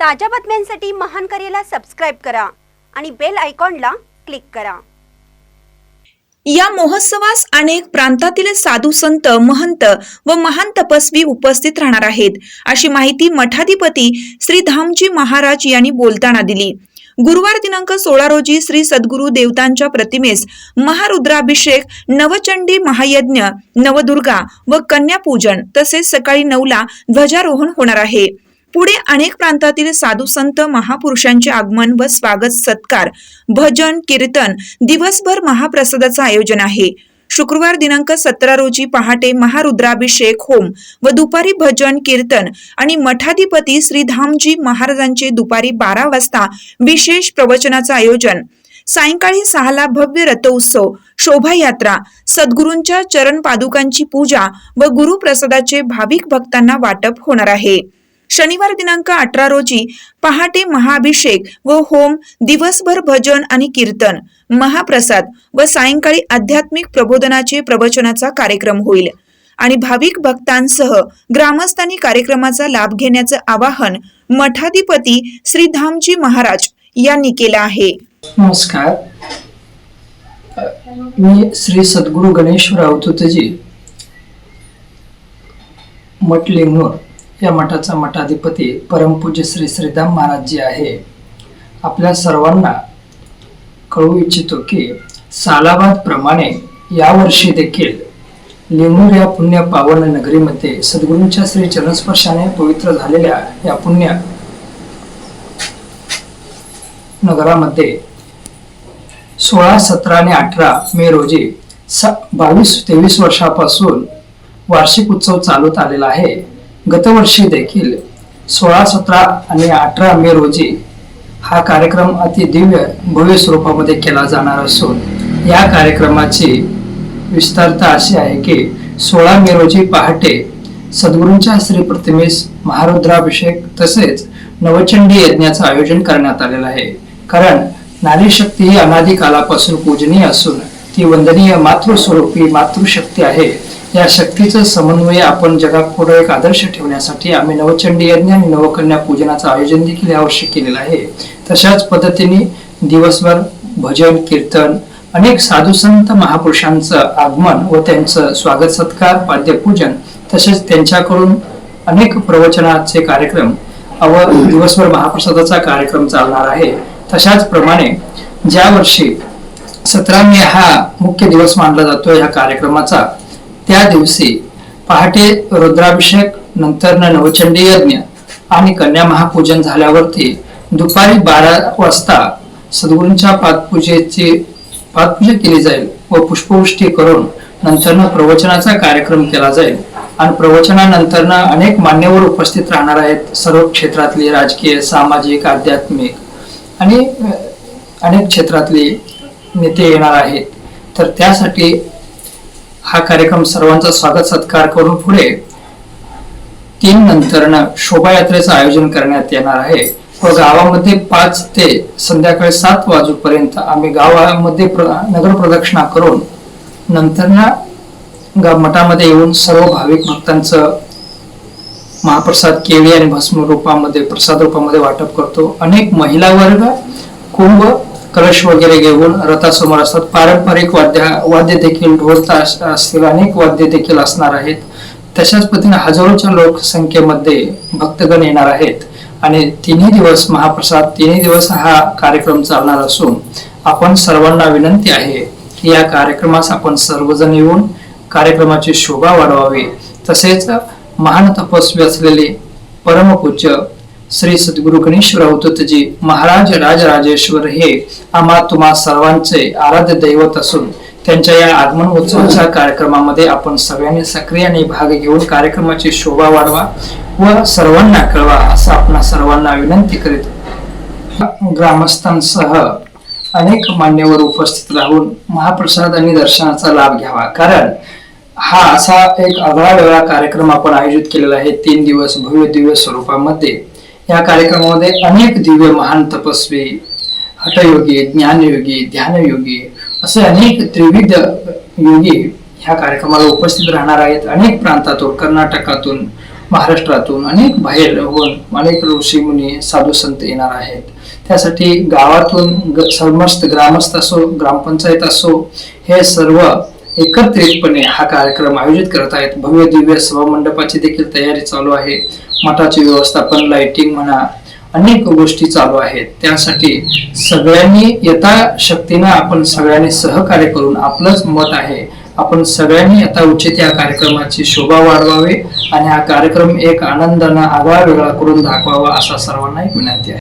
ताज्या बातम्यांसाठी महान करेला सबस्क्राईब करा आणि बेल आयकॉनला क्लिक करा. या महोत्सवास अनेक प्रांतातील साधू संत महंत व महान तपस्वी उपस्थित राहणार आहेत. अशी माहिती मठाधिपती श्री धामजी महाराज यांनी बोलताना दिली. गुरुवार दिनांक सोळा रोजी श्री सद्गुरू देवतांच्या प्रतिमेस महारुद्राभिषेक नवचंडी महायज्ञ नवदुर्गा व कन्यापूजन तसेच सकाळी नऊला ध्वजारोहण होणार आहे. पुढे अनेक प्रांतातील साधू संत महापुरुषांचे आगमन व स्वागत सत्कार भजन कीर्तन दिवसभर महाप्रसादाचं आयोजन आहे. शुक्रवार दिनांक सतरा रोजी पहाटे महारुद्राभिषेक होम व दुपारी भजन कीर्तन आणि मठाधिपती श्री धामजी महाराजांचे दुपारी बारा वाजता विशेष प्रवचनाचं आयोजन. सायंकाळी सहाला भव्य रथोत्सव शोभायात्रा सद्गुरूंच्या चरण पादुकांची पूजा व गुरुप्रसादाचे भाविक भक्तांना वाटप होणार आहे. शनिवार दिनांक अठरा रोजी पहाटे महाअभिषेक व होम दिवसभर भजन आणि कीर्तन महाप्रसाद व सायंकाळी आध्यात्मिक प्रबोधनाचे प्रवचनाचा कार्यक्रम होईल. आणि भाविक भक्तांसह ग्रामस्थांनी कार्यक्रमाचा लाभ घेण्याचं आवाहन मठाधिपती श्री धामजी महाराज यांनी केलं आहे. नमस्कार. मी श्री सद्गुरू गणेश अवधूतजी मठ लिंगनूर या मठाचा मठाधिपती परमपूज्य श्री श्रीधाम महाराज जी आहे. आपल्या सर्वांना कळू इच्छितो की सालाबाद प्रमाणे यावर्षी देखील लिंगनूर या पुण्य पावन नगरीमध्ये सद्गुरूंच्या श्री चरणस्पर्शाने पवित्र झालेल्या या पुण्य नगरामध्ये सोळा सतरा आणि अठरा मे रोजी स बावीस तेवीस वर्षापासून वार्षिक उत्सव चालवत आलेला आहे. गतवर्षी देखील सोळा सतरा आणि अठरा मे रोजी हा कार्यक्रम अतिदिव्य भव्य स्वरूपामध्ये केला जाणार असून या कार्यक्रमाची विस्तारता अशी आहे की सोळा मे रोजी पहाटे सद्गुरूंच्या श्री प्रतिमेस महारुद्राभिषेक तसेच नवचंडी यज्ञाचं आयोजन करण्यात आलेलं आहे. कारण नारी शक्ती ही अनादी कालापासून पूजनीय असून ती वंदनीय मातृस्वरूपी मातृशक्ती आहे. या शक्तीचं समन्वय आपण जगापुढे एक आदर्श ठेवण्यासाठी आम्ही नवचंडी यज्ञ आणि नवकन्या पूजनाचं आयोजन देखील यावर्षी केलेलं आहे. तशाच पद्धतीने दिवसभर भजन कीर्तन अनेक साधू संत महापुरुषांचं आगमन व त्यांचं स्वागत सत्कार पाद्यपूजन तसेच त्यांच्याकडून अनेक प्रवचनाचे कार्यक्रम व दिवसभर महाप्रसादाचा कार्यक्रम चालणार आहे. तशाच प्रमाणे ज्या वर्षी सतरा मे हा मुख्य दिवस मानला जातो या कार्यक्रमाचा त्या दिवशी पहाटे रुद्राभिषेक नंतर नवचंडी यज्ञ आणि कन्या महापूजन झाल्यावरती दुपारी बारा वाजता सद्गुरूंच्या पादपूजेची पादपूजा केली जाईल व पुष्पवृष्टी करून नंतर प्रवचनाचा कार्यक्रम केला जाईल. आणि प्रवचनानंतर अनेक मान्यवर उपस्थित राहणार आहेत. सर्व क्षेत्रातले राजकीय सामाजिक आध्यात्मिक आणि अनेक क्षेत्रातले नेते येणार आहेत. तर त्यासाठी हा कार्यक्रम सर्वांचा स्वागत सत्कार करून पुढे तीन नंतर शोभायात्रेचं आयोजन करण्यात येणार आहे. व गावामध्ये पाच ते संध्याकाळी सात वाजूपर्यंत आम्ही गावामध्ये प्र- नगर प्रदक्षिणा करून नंतर ना गा- मठामध्ये येऊन सर्व भाविक भक्तांचं महाप्रसाद केळी आणि भस्म रूपामध्ये प्रसाद रूपामध्ये वाटप करतो. अनेक महिला वर्ग कुंभ कलश वगैरे घेऊन रथासमोर असतात. पारंपरिक वाद्य वाद्य देखील ढोल ताश असतील अनेक वाद्य देखील असणार आहेत. तशाच पद्धतीने हजारोच्या लोकसंख्येमध्ये भक्तगण येणार आहेत. आणि तिन्ही दिवस महाप्रसाद तिन्ही दिवस हा कार्यक्रम चालणार असून आपण सर्वांना विनंती आहे की या कार्यक्रमास आपण सर्वजण येऊन कार्यक्रमाची शोभा वाढवावी. तसेच महान तपस्वी असलेले परमपूज्य श्री सद्गुरु गणेश्वर अवधूतजी महाराज राजराजेश्वर हे आम्हा तुम्हा सर्वांचे आराध्य दैवत असून त्यांच्या या आगमन उत्सवाच्या कार्यक्रमामध्ये आपण सगळ्यांनी सक्रियाने भाग घेऊन कार्यक्रमाची शोभा वाढवा व सर्वांना कळवा असं आपण सर्वांना विनंती करीत ग्रामस्थांसह अनेक मान्यवर उपस्थित राहून महाप्रसाद आणि दर्शनाचा लाभ घ्यावा. कारण हा असा एक आगळा वेगळा कार्यक्रम आपण आयोजित केलेला आहे. तीन दिवस भव्य दिव्य स्वरूपामध्ये. या कार्यक्रमामध्ये अनेक दिव्य महान तपस्वी हटयोगी ज्ञानयोगी ध्यानयोगी असे अनेक त्रिविध योगी ह्या कार्यक्रमाला उपस्थित राहणार आहेत. अनेक प्रांतातून कर्नाटकातून महाराष्ट्रातून अनेक बाहेर होऊन अनेक ऋषी मुनी साधू संत येणार आहेत. त्यासाठी गावातून समस्त ग्रामस्थ असो ग्रामपंचायत असो हे सर्व एकत्रितपणे हा कार्यक्रम आयोजित करत आहेत. भव्य दिव्य सभामंडपाची देखील तयारी चालू आहे. मठाचे व्यवस्थापन लाइटिंग म्हणा अनेक गोष्टी चालू आहेत. त्यासाठी सगळ्यांनी यथा शक्तीनं आपण सगळ्यांनी सहकार्य करून आपलंच मत आहे. आपण सगळ्यांनी आता उचित या कार्यक्रमाची शोभा वाढवावी आणि हा कार्यक्रम एक आनंदानं आगळा वेगळा करून दाखवावा असा सर्वांना एक विनंती आहे.